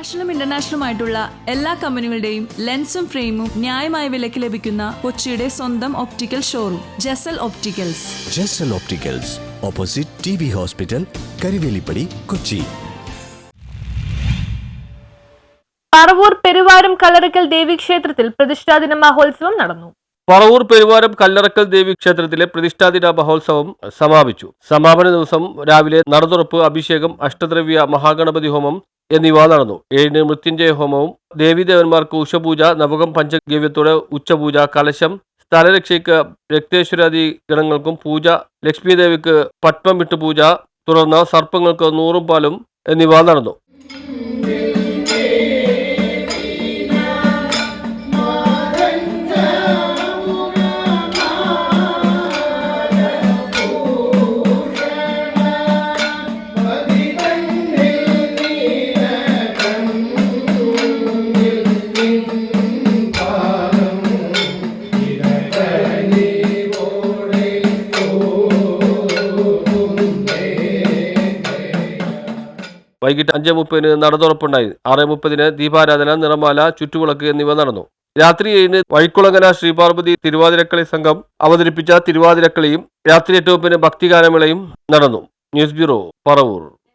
നാഷണലും ഇന്റർനാഷണലും ആയിട്ടുള്ള എല്ലാ കമ്പനികളുടെയും ലെൻസും ഫ്രെയിമും ന്യായമായ വിലയ്ക്ക് ലഭിക്കുന്ന കൊച്ചിയുടെ സ്വന്തം optical showroom Jasal opticals Jasal opticals opposite T B hospital Karuvelippady Kochi Paravur Peruvaram Kallarakkal ദേവീക്ഷേത്രത്തിൽ പ്രതിഷ്ഠാദിന മഹോത്സവം നടന്നു. പറവൂർ പെരുവാരം കല്ലറക്കൽ ദേവി ക്ഷേത്രത്തിലെ പ്രതിഷ്ഠാദിന മഹോത്സവം സമാപിച്ചു. സമാപന ദിവസം രാവിലെ നടതുറപ്പ് അഭിഷേകം അഷ്ടദ്രവ്യ മഹാഗണപതി ഹോമം എന്നിവ നടന്നു. ഏഴിന് മൃത്യുഞ്ജയ ഹോമവും ദേവീദേവന്മാർക്ക് ഉഷപൂജ നവകം പഞ്ചഗവ്യത്തോടെ ഉച്ചപൂജ കലശം സ്ഥലരക്ഷയ്ക്ക് രക്തേശ്വരാദി ഗണങ്ങൾക്കും പൂജ ലക്ഷ്മീദേവിക്ക് പത്മം വിട്ട് പൂജ തുടർന്ന് സർപ്പങ്ങൾക്ക് നൂറും പാലും എന്നിവ നടന്നു. വൈകിട്ട് അഞ്ച് മുപ്പതിന് നടതുറപ്പുണ്ടായി ആറ് മുപ്പതിന് ദീപാരാധന നിറമാല ചുറ്റുവിളക്ക് എന്നിവ നടന്നു. രാത്രി ഏഴിന് വഴിക്കുളങ്ങന ശ്രീപാർവതി തിരുവാതിരക്കളി സംഘം അവതരിപ്പിച്ച തിരുവാതിരക്കളിയും രാത്രി എട്ട് മുപ്പതിന് ഭക്തിഗാനമേളയും നടന്നു. News bureau Paravur.